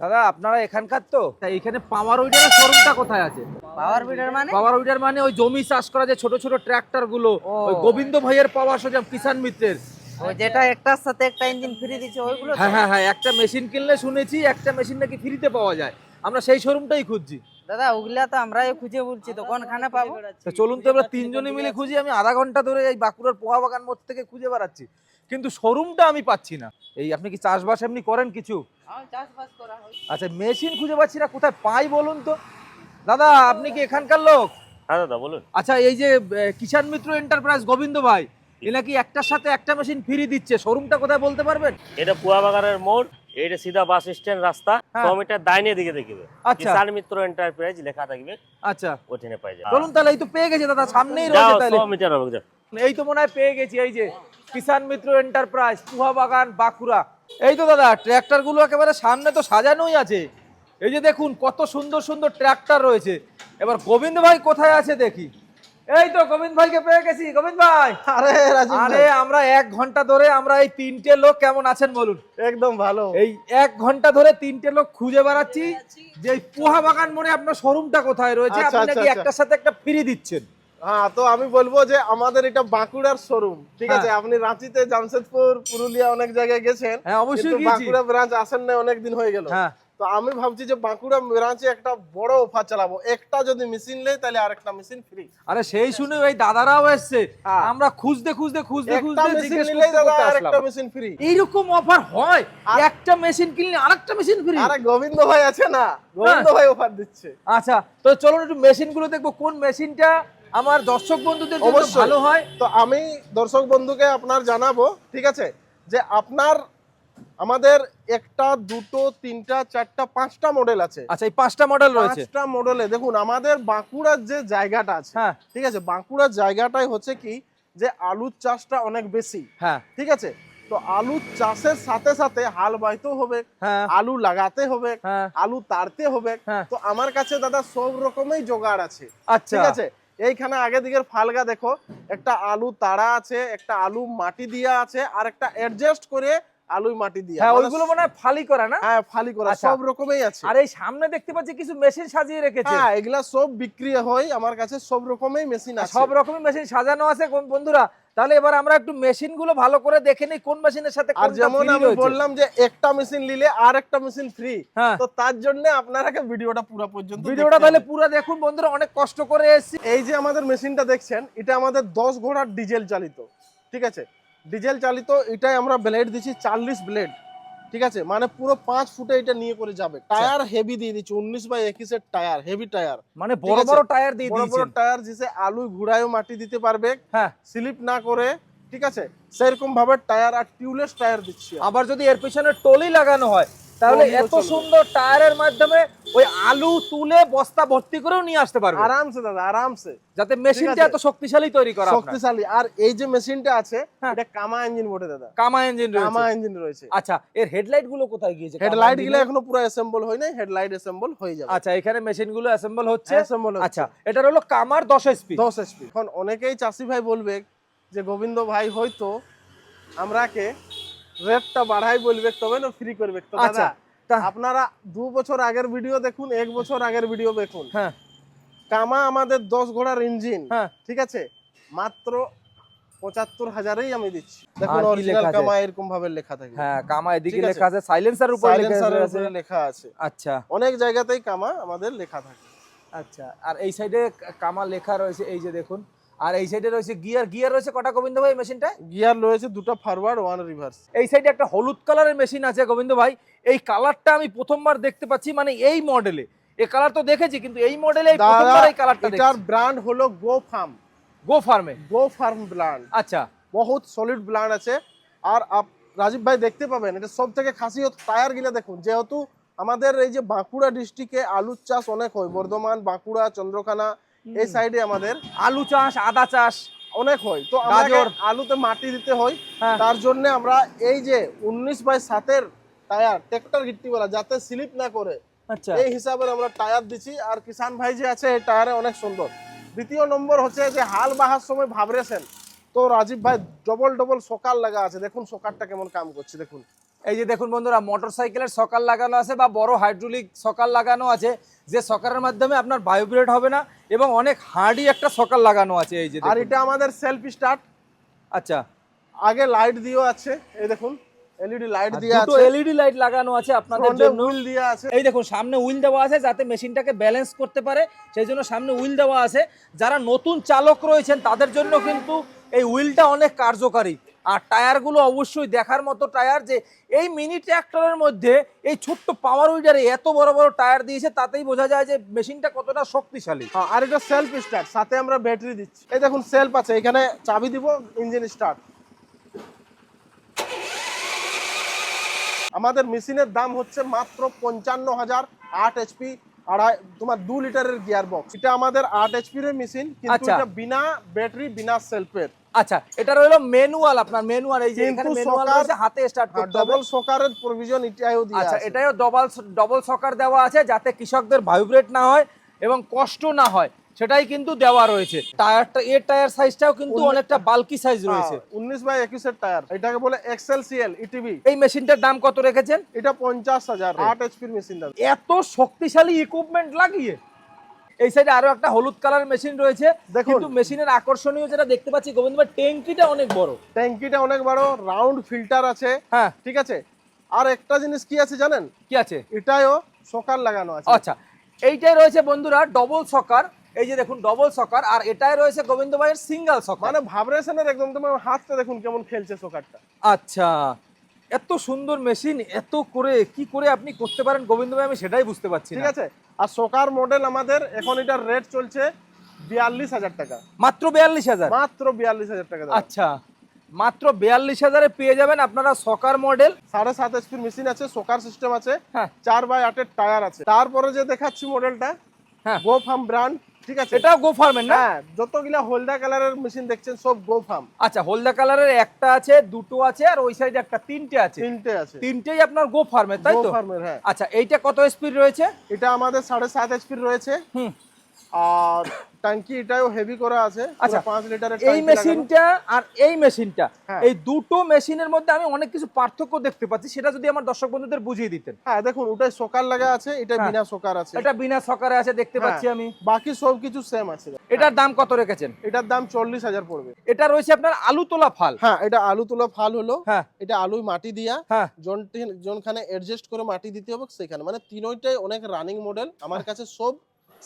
দাদা আপনারা এখানকার তো? তা এখানে পাওয়ার উইডারের শোরুমটা কোথায় আছে? পাওয়ার বিডার মানে? পাওয়ার উইডার মানে ওই জমি চাষ করা যে ছোট ছোট ট্রাক্টরগুলো ওই গোবিন্দ ভাইয়ের পাওয়ার সোজা কিষান মিত্রের। ওই যেটা একটার সাথে একটা ইঞ্জিন ফ্রি দিচ্ছে ওইগুলো হ্যাঁ হ্যাঁ হ্যাঁ একটা মেশিন কিনলে শুনেছি একটা মেশিন নাকি ফ্রিতে পাওয়া যায়। আমরা সেই শোরুমটাই খুঁজছি। দাদা ওগুলা তো আমরাই খুঁজে বলছি তো কোনখানে পাবো? চলুন তো আমরা তিনজনে মিলে খুঁজি আমি আধা ঘণ্টা ধরে এই বাঁকুড়ার পোহা বাগান মোড় থেকে খুঁজে বেড়াচ্ছি। কিন্তু শোরুমটা আমি পাচ্ছি না। এই আপনি কি চাষবাস এমনি করেন কিছু? হয় আচ্ছা মেশিন খুঁজে পাচ্ছি না কোথায় পাই বলুন তো? দাদা আপনি কি এখানকার লোক? হ্যাঁ দাদা বলুন। আচ্ছা এই যে কিষান মিত্র এন্টারপ্রাইজ গোবিন্দ ভাই এ নাকি একটার সাথে একটা মেশিন ফ্রি দিচ্ছে শোরুমটা কোথায় বলতে পারবেন? এটা পুয়া বাগানের মোড় এটা সিধা বাস স্ট্যান্ড রাস্তা হ্যাঁ। ছ মিটার ডাইনে দিকে দেখবে। আচ্ছা। কিষান মিত্র এন্টারপ্রাইজ লেখা থাকবে আচ্ছা। ওখানে পাই যাবে চলুন তাহলে এই তো পেয়ে গেছে দাদা সামনেই রয়েছে তাহলে। ছ মিটার হবে যাও। এই তো মনে হয় পেয়ে গেছি এই যে কিষান মিত্র এন্টারপ্রাইজ পুহা বাগান বাঁকুড়া। এই তো দাদা ট্র্যাক্টরগুলো একেবারে সামনে তো সাজানোই আছে। এই যে দেখুন কত সুন্দর সুন্দর ট্র্যাক্টর রয়েছে। এবার গোবিন্দ ভাই কোথায় আছে দেখি। এই তো গোবিন্দ ভাইকে পেয়ে গেছি। গোবিন্দ ভাই! আরে আরে আমরা এক ঘণ্টা ধরে আমরা এই তিনটে লোক কেমন আছেন বলুন? একদম ভালো। এই এক ঘণ্টা ধরে তিনটে লোক খুঁজে বেড়াচ্ছি। যে পোহা বাগান মনে আপনার শোরুমটা কোথায় রয়েছে? আচ্ছা, আপনি আচ্ছা, নাকি আচ্ছা। একটার সাথে একটা ফ্রি দিচ্ছেন। হ্যাঁ তো আমি বলব যে আমাদের এটা বাঁকুড়ার শোরুম ঠিক আছে? হ্যাঁ। আপনি রাঁচিতে জামশেদপুর পুরুলিয়া অনেক জায়গায় গেছেন হ্যাঁ অবশ্যই বাঁকুড়া ব্রাঞ্চ আসেন না অনেক দিন হয়ে গেল। হ্যাঁ। তো আমি ভাবছি যে বাঁকুড়া ব্রাঞ্চে একটা বড় অফার চালাবো। একটা যদি মেশিন নেই তাহলে আরেকটা মেশিন ফ্রি আরে সেই শুনে ওই দাদারাও এসছে। আমরা খুঁজতে খুঁজতে খুঁজতে খুঁজতে জিজ্ঞেস করতে আরেকটা মেশিন ফ্রি এইরকম অফার হয়? একটা মেশিন কিনলে আরেকটা মেশিন ফ্রি আরে গোবিন্দ ভাই আছে না? গোবিন্দ ভাই অফার দিচ্ছে। আচ্ছা তো চলুন একটু মেশিনগুলো দেখব। কোন মেশিনটা আমার দর্শক বন্ধুদের অবশ্যই। ভালো হয়। তো আমি দর্শক বন্ধুকে আপনার জানাব ঠিক আছে? যে আপনার আমাদের একটা দুটো তিনটা চারটা পাঁচটা মডেল আছে। আচ্ছা এই পাঁচটা মডেল রয়েছে। পাঁচটা মডেলে দেখুন আমাদের বাঁকুড়ার যে জায়গাটা আছে হ্যাঁ। ঠিক আছে? বাঁকুড়ার জায়গাটাই হচ্ছে কি? যে আলুর চাষটা অনেক বেশি। হ্যাঁ। ঠিক আছে? তো আলু চাষের সাথে সাথে হাল বাইতেও হবে হ্যাঁ। আলু লাগাতে হবে হ্যাঁ। আলু তাড়তে হবে। হ্যাঁ। তো আমার কাছে দাদা সব রকমই জোগাড় আছে। আচ্ছা। ঠিক আছে? এইখানে আগে দিকের ফালগা দেখো, একটা আলু তাড়া আছে, একটা আলু মাটি দিয়া আছে, আর একটা অ্যাডজাস্ট করে আলু মাটি দিয়া। হ্যাঁ মানে ওইগুলো মনে হয় ফালি করা না? হ্যাঁ ফালি করা আচ্ছা। সব রকমই আছে। আর এই সামনে দেখতে পাচ্ছি কিছু মেশিন সাজিয়ে রেখেছে। হ্যাঁ এগুলা সব বিক্রি হয় আমার কাছে সব রকমই মেশিন আছে। সব রকমের মেশিন সাজানো আছে বন্ধুরা। তাহলে এবার আমরা একটু মেশিনগুলো ভালো করে দেখে নিই কোন মেশিনের সাথে আর যেমন আমি বললাম যে একটা মেশিন নিলে আর একটা মেশিন ফ্রি হ্যাঁ। তো তার জন্য আপনারাকে ভিডিওটা পুরো পর্যন্ত ভিডিওটা তাহলে পুরো দেখুন বন্ধুরা অনেক কষ্ট করে এসেছি। এই যে আমাদের মেশিনটা দেখছেন এটা আমাদের দশ ঘোড়ার ডিজেল চালিত ঠিক আছে? ডিজেল চালিত এটাই আমরা ব্লেড দিচ্ছি চাল্লিশ ব্লেড ঠিক আছে? মানে পুরো পাঁচ ফুটে এটা নিয়ে করে যাবে। টায়ার হেভি দিয়ে দিচ্ছি উনিশ বাই এর টায়ার হেভি টায়ার মানে বড় বড় টায়ার দিয়ে বড় বড় টায়ার দিছে আলু ঘুরায়ও মাটি দিতে পারবে। হ্যাঁ। স্লিপ না করে ঠিক আছে? সেরকম ভাবে টায়ার আর টিউলেস টায়ার দিচ্ছি আবার যদি এর পিছনে টলি লাগানো হয় তাহলে এত সুন্দর টায়ারের মাধ্যমে ওই আলু তুলে বস্তা ভর্তি করেও নিয়ে আসতে পারবে। আরামসে দাদা আরামসে। যাতে মেশিনটা এত শক্তিশালী তৈরি করা শক্তিশালী। আর এই যে মেশিনটা আছে হ্যাঁ। এটা কামা ইঞ্জিন বটে দাদা। কামা ইঞ্জিন কামা রয়েছে ইঞ্জিন রয়েছে। আচ্ছা এর হেডলাইটগুলো কোথায় গিয়েছে? হেডলাইটগুলো এখনও পুরো অ্যাসেম্বল হয় নাই হেডলাইট অ্যাসেম্বল হয়ে যাবে। আচ্ছা এখানে মেশিনগুলো অ্যাসেম্বল হচ্ছে। অ্যাসেম্বল আচ্ছা এটার হলো কামার দশ এসপি দশ এসপি এখন অনেকেই চাষি ভাই বলবে যে গোবিন্দ ভাই হয়তো আমরাকে রেটটা বাড়াই বলবে তবে না ফ্রি করবে। তো আচ্ছা, দাদা আপনারা দু বছর আগের ভিডিও দেখুন এক বছর আগের ভিডিও দেখুন। হ্যাঁ। কামা আমাদের দশ ঘোড়ার ইঞ্জিন হ্যাঁ। ঠিক আছে? মাত্র পঁচাত্তর হাজারেই আমি দিচ্ছি। দেখুন অরিজিনাল কামা এরকম ভাবে লেখা থাকে। হ্যাঁ কামা এদিকে লেখা আছে সাইলেন্সার উপর সাইলেন্সারের উপরে লেখা আছে। আচ্ছা। অনেক জায়গাতেই কামা আমাদের লেখা থাকে। আচ্ছা আর এই সাইডে কামা লেখা রয়েছে এই যে দেখুন। আর এই সাইডে রয়েছে গিয়ার গিয়ার রয়েছে কটা গোবিন্দ ভাই মেশিনটা গিয়ার রয়েছে দুটো ফরওয়ার্ড ওয়ান রিভার্স এই সাইডে একটা হলুদ কালারের মেশিন আছে গোবিন্দ ভাই। এই কালারটা আমি প্রথমবার দেখতে পাচ্ছি মানে এই মডেলে এই কালার তো দেখেছি কিন্তু এই মডেলে এই প্রথমবার এই কালারটা দেখছি এটার ব্র্যান্ড হলো গো ফার্ম গো ফার্মে গো ফার্ম ব্র্যান্ড আচ্ছা। বহুত সলিড ব্র্যান্ড আছে। আর আপ রাজীব ভাই দেখতে পাবেন এটা সব থেকে খাসিয়ত টায়ার গিলা দেখুন। যেহেতু আমাদের এই যে বাঁকুড়া ডিস্ট্রিক্টে আলুর চাষ অনেক হয় বর্ধমান বাঁকুড়া চন্দ্রখানা এই সাইডে আমাদের আলু চাষ আদা চাষ অনেক হয়। তো আমাদের গাজর। আলুতে মাটি দিতে হয়। হ্যাঁ। তার জন্য আমরা এই যে উনিশ বাই সাতের টায়ার ট্রেক্টর গিট্টিওয়ালা যাতে স্লিপ না করে আচ্ছা। এই হিসাবে আমরা টায়ার দিচ্ছি আর কিষান ভাই যে আছে এই টায়ারে অনেক সুন্দর। দ্বিতীয় নম্বর হচ্ছে যে হাল বাহার সময় ভাবরেছেন। তো রাজীব ভাই ডবল ডবল সকাল লাগা আছে। দেখুন সকালটা কেমন কাম করছে দেখুন। এই যে দেখুন বন্ধুরা মোটর সাইকেলের সকাল লাগানো আছে বা বড় হাইড্রোলিক সকাল লাগানো আছে। যে সকালের মাধ্যমে আপনার ভাইব্রেট হবে না এবং অনেক হার্ডি একটা সকাল লাগানো আছে এই যে আর এটা আমাদের সেলফ স্টার্ট আচ্ছা। আগে লাইট দিয়েও আছে এই দেখুন এলইডি লাইট দিয়ে দুটো আছে। এলইডি লাইট লাগানো আছে আপনাদের জন্য। হুইল দিয়ে আছে। এই দেখুন সামনে হুইল দেওয়া আছে যাতে মেশিনটাকে ব্যালেন্স করতে পারে সেই জন্য সামনে হুইল দেওয়া আছে। যারা নতুন চালক রয়েছেন তাদের জন্য কিন্তু এই হুইলটা অনেক কার্যকারী। আর টায়ারগুলো অবশ্যই দেখার মতো টায়ার যে এই মিনি ট্র্যাক্টরের মধ্যে এই ছোট্ট পাওয়ার উইডারে এত বড় বড় টায়ার দিয়েছে তাতেই বোঝা যায় যে মেশিনটা কতটা শক্তিশালী। হ্যাঁ, আর এটা সেলফ স্টার্ট সাথে আমরা ব্যাটারি দিচ্ছি। এই দেখুন সেলফ আছে এখানে চাবি দিব ইঞ্জিন স্টার্ট আমাদের মেশিনের দাম হচ্ছে মাত্র পঞ্চান্ন হাজার আট এইচপি আড়াই তোমার দু লিটারের গিয়ার বক্স এটা আমাদের আট এইচপির মেশিন কিন্তু আচ্ছা। এটা বিনা ব্যাটারি বিনা সেলফের আচ্ছা এটা রইল ম্যানুয়াল আপনার ম্যানুয়াল এই যে এখানে ম্যানুয়াল রয়েছে হাতে স্টার্ট করতে হবে। ডবল সোকারের প্রভিশন এটাও দিয়ে আচ্ছা এটাও ডবল ডবল সকার দেওয়া আছে যাতে কৃষকদের ভাইব্রেট না হয় এবং কষ্ট না হয় সেটাই কিন্তু দেওয়া রয়েছে। টায়ারটা এর টায়ার সাইজটাও কিন্তু অনেকটা বালকি সাইজ রয়েছে। হ্যাঁ, উনিশ বাই একুশের টায়ার এটাকে বলে এক্সেল সিএল ইটিভি এই মেশিনটার দাম কত রেখেছেন? এটা পঞ্চাশ হাজার আট এইচপির মেশিন দাম। এত শক্তিশালী ইকুইপমেন্ট লাগিয়ে? এই সাইডে আরও একটা হলুদ কালার মেশিন রয়েছে। কিন্তু মেশিনের আকর্ষণীয় যেটা দেখতে পাচ্ছি গোবিন্দ ভাই ট্যাঙ্কিটা অনেক বড়। ট্যাঙ্কিটা অনেক বড় রাউন্ড ফিল্টার আছে। হ্যাঁ। ঠিক আছে? আর একটা জিনিস কি আছে জানেন? কি আছে? এটাও সকার লাগানো আছে। আচ্ছা। এইটাই রয়েছে বন্ধুরা ডবল সকার। এই যে দেখুন ডবল সকার। আর এটাই রয়েছে গোবিন্দ ভাইয়ের সিঙ্গেল সকার। মানে ভাইব্রেশনের একদম তোমার হাতটা দেখুন কেমন খেলছে সকারটা। আচ্ছা। এত সুন্দর মেশিন এত করে কি করে আপনি করতে পারেন গোবিন্দ ভাই আমি সেটাই বুঝতে পারছি ঠিক আছে? আর সকার মডেল আমাদের এখন এটার রেট চলছে বিয়াল্লিশ হাজার টাকা। মাত্র বিয়াল্লিশ হাজার? মাত্র বিয়াল্লিশ হাজার টাকা আচ্ছা মাত্র বিয়াল্লিশ হাজারে পেয়ে যাবেন আপনারা সকার মডেল সাড়ে সাত এইচপির মেশিন আছে সোকার সিস্টেম আছে হ্যাঁ। চার বাই আটের টায়ার আছে। তারপরে যে দেখাচ্ছি মডেলটা হ্যাঁ। গো ফার্ম ব্র্যান্ড ঠিক আছে? এটাও গো ফার্মের না? হ্যাঁ যতগুলা হলদা কালারের মেশিন দেখছেন সব গো ফার্ম আচ্ছা হলদা কালারের একটা আছে দুটো আছে আর ওই সাইডে একটা তিনটে আছে। তিনটে আছে। তিনটেই আপনার গো ফার্মের তাই গো তো? ফার্মের হ্যাঁ। আচ্ছা এইটা কত স্পিড রয়েছে? এটা আমাদের সাড়ে সাত এইচপির রয়েছে। হুম। আর ট্যাঙ্কি এটাও হেভি করা আছে আচ্ছা, পাঁচ লিটারের এই মেশিনটা আর এই মেশিনটা হ্যাঁ। এই দুটো মেশিনের মধ্যে আমি অনেক কিছু পার্থক্য দেখতে পাচ্ছি সেটা যদি আমার দর্শক বন্ধুদের বুঝিয়ে দিতেন। হ্যাঁ দেখুন ওটাই সোকার লাগা আছে এটা হ্যাঁ। বিনা সোকার আছে। এটা বিনা সকারে আছে দেখতে হ্যাঁ। পাচ্ছি আমি। বাকি সব কিছু সেম আছে। এটার দাম কত রেখেছেন? এটার দাম চল্লিশ হাজার পড়বে। এটা রয়েছে আপনার আলু তোলা ফাল। হ্যাঁ এটা আলু তোলা ফাল হলো। হ্যাঁ। এটা আলুই মাটি দিয়া। হ্যাঁ। জনখানে অ্যাডজাস্ট করে মাটি দিতে হবে সেখানে। মানে তিনটাই অনেক রানিং মডেল আমার কাছে সব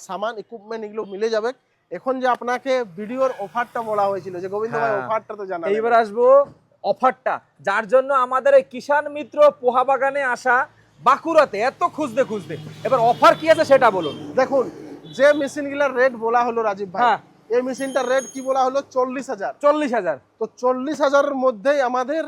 সামান ইকুইপমেন্ট এগুলো মিলে যাবে। এখন যে আপনাকে ভিডিওর অফারটা বলা হয়েছিল যে গোবিন্দ ভাই হ্যাঁ। অফারটা তো জানা এইবার আসব অফারটা যার জন্য আমাদের এই কিষান মিত্র পোহা বাগানে আসা বাঁকুড়াতে এত খুঁজতে খুঁজতে। এবার অফার কি আছে সেটা বলুন। দেখুন যে মেশিনগুলোর রেট বলা হলো রাজীব ভাই হ্যাঁ। এই মেশিনটার রেট কি বলা হলো? চল্লিশ হাজার। চল্লিশ হাজার। তো চল্লিশ হাজারের মধ্যেই আমাদের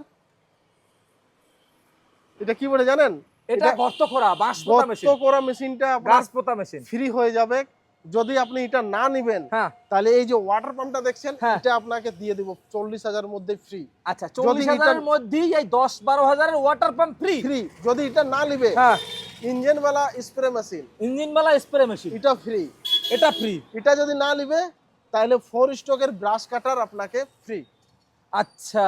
এটা কি বলে জানেন? এটা গর্ত খোরা বাঁশ পোতা মেশিন। গর্ত মেশিনটা গাছ পোতা মেশিন। ফ্রি হয়ে যাবে। যদি আপনি এটা না নিবেন হ্যাঁ। তাহলে এই যে ওয়াটার পাম্পটা দেখছেন হ্যাঁ। এটা আপনাকে দিয়ে দিব চল্লিশ হাজার মধ্যে ফ্রি আচ্ছা চল্লিশ হাজারের মধ্যেই এই দশ বারো হাজারের ওয়াটার পাম্প ফ্রি ফ্রি যদি এটা না নিবে ইঞ্জিন वाला স্প্রে মেশিন ইঞ্জিন বালা স্প্রে মেশিন এটা ফ্রি এটা ফ্রি এটা যদি না নিবে তাহলে ফোর স্টকের ব্রাশ কাটার আপনাকে ফ্রি আচ্ছা।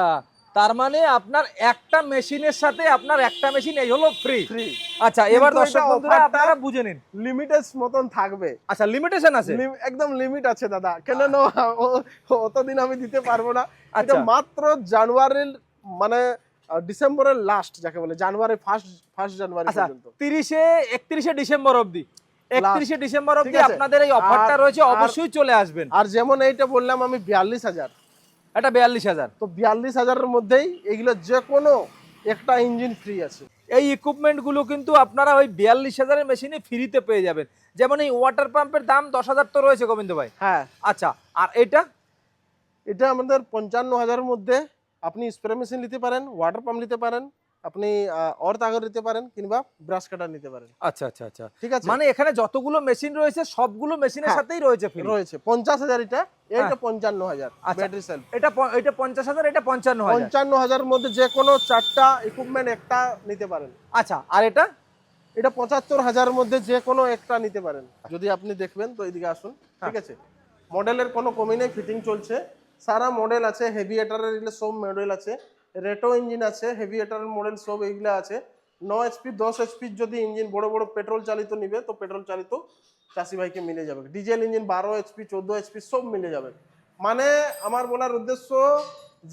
তার মানে আপনার একটা মেশিনের সাথে আপনার একটা মেশিন এই হলো ফ্রি ফ্রি আচ্ছা এবার দর্শক বন্ধুরা আপনারা বুঝে নিন। লিমিটেড মতন থাকবে। আচ্ছা লিমিটেশন আছে? একদম লিমিট আছে দাদা। কেন ও- অতদিন আমি দিতে পারব না। এটা আচ্ছা। মাত্র জানুয়ারির মানে ডিসেম্বরের লাস্ট যাকে বলে জানুয়ারি ফার্স্ট ফার্স্ট জানুয়ারি আচ্ছা পর্যন্ত। তিরিশে একত্রিশে ডিসেম্বর অবধি। একত্রিশে ডিসেম্বর অবধি। আপনাদের এই অফারটা রয়েছে অবশ্যই চলে আসবেন। আর যেমন এইটা বললাম আমি বিয়াল্লিশ হাজার। এটা বিয়াল্লিশ হাজার। তো বিয়াল্লিশ হাজারের মধ্যেই এগুলো যে কোনো একটা ইঞ্জিন ফ্রি আছে। এই ইকুইপমেন্টগুলো কিন্তু আপনারা ওই বিয়াল্লিশ হাজারের মেশিনে ফ্রিতে পেয়ে যাবেন। যেমন এই ওয়াটার পাম্পের দাম দশ হাজার তো রয়েছে গোবিন্দ ভাই। হ্যাঁ। আচ্ছা আর এটা? এটা আমাদের পঞ্চান্ন হাজারের মধ্যে আপনি স্প্রে মেশিন নিতে পারেন ওয়াটার পাম্প নিতে পারেন আপনি অর তাগর নিতে পারেন কিংবা ব্রাশ কাটার নিতে পারেন। আচ্ছা আচ্ছা আচ্ছা। ঠিক আছে? মানে এখানে যতগুলো মেশিন রয়েছে সবগুলো মেশিনের হ্যাঁ। সাথেই রয়েছে free। রয়েছে। পঞ্চাশ হাজার এটা এইটা হ্যাঁ। পঞ্চান্ন হাজার আচ্ছা। ব্যাটারি সেল এটা এটা পঞ্চাশ হাজার এটা পঞ্চান্ন পঞ্চান্ন হাজারের মধ্যে যে কোনো চারটা ইকুইপমেন্ট একটা নিতে পারেন। আচ্ছা আর এটা? এটা পঁচাত্তর হাজারের মধ্যে যে কোনো একটা নিতে পারেন। যদি আপনি দেখবেন তো এদিকে আসুন। হ্যাঁ। ঠিক আছে? মডেলের কোনো কমি নেই ফিটিং চলছে। সারা মডেল আছে হেভি এটারের সব মডেল আছে। রেটো ইঞ্জিন আছে হেভিয়েটার মডেল সব এইগুলো আছে। ন এইচপি দশ এইচপির যদি ইঞ্জিন, বড় বড় পেট্রোল চালিত নিবে, তো পেট্রোল চালিত চাষি ভাইকে মিলে যাবে। ডিজেল ইঞ্জিন বারো এইচপি চোদ্দ এইচপি সব মিলে যাবে। মানে আমার বলার উদ্দেশ্য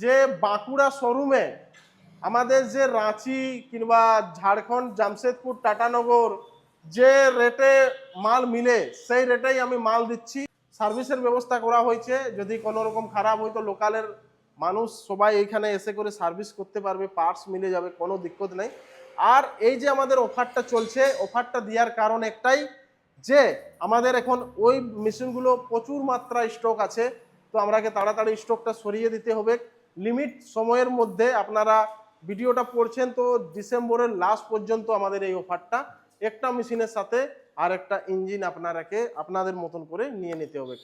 যে বাঁকুড়া শোরুমে আমাদের যে রাঁচি কিংবা ঝাড়খণ্ড, জামশেদপুর, টাটানগর যে রেটে মাল মিলে, সেই রেটেই আমি মাল দিচ্ছি। সার্ভিসের ব্যবস্থা করা হয়েছে। যদি কোনো রকম খারাপ হয়, তো লোকালের মানুষ সবাই এইখানে এসে করে সার্ভিস করতে পারবে পার্টস মিলে যাবে, কোনো দিক্কত নেই। আর এই যে আমাদের অফারটা চলছে অফারটা দেওয়ার কারণ একটাই যে, আমাদের এখন ওই মেশিনগুলো প্রচুর মাত্রায় স্টক আছে। তো আমরাকে তাড়াতাড়ি স্টকটা সরিয়ে দিতে হবে। লিমিট সময়ের মধ্যে আপনারা ভিডিওটা পড়ছেন, তো ডিসেম্বরের লাস্ট পর্যন্ত আমাদের এই অফারটা একটা মেশিনের সাথে আর একটা ইঞ্জিন আপনারাকে আপনাদের মতন করে নিয়ে নিতে হবে।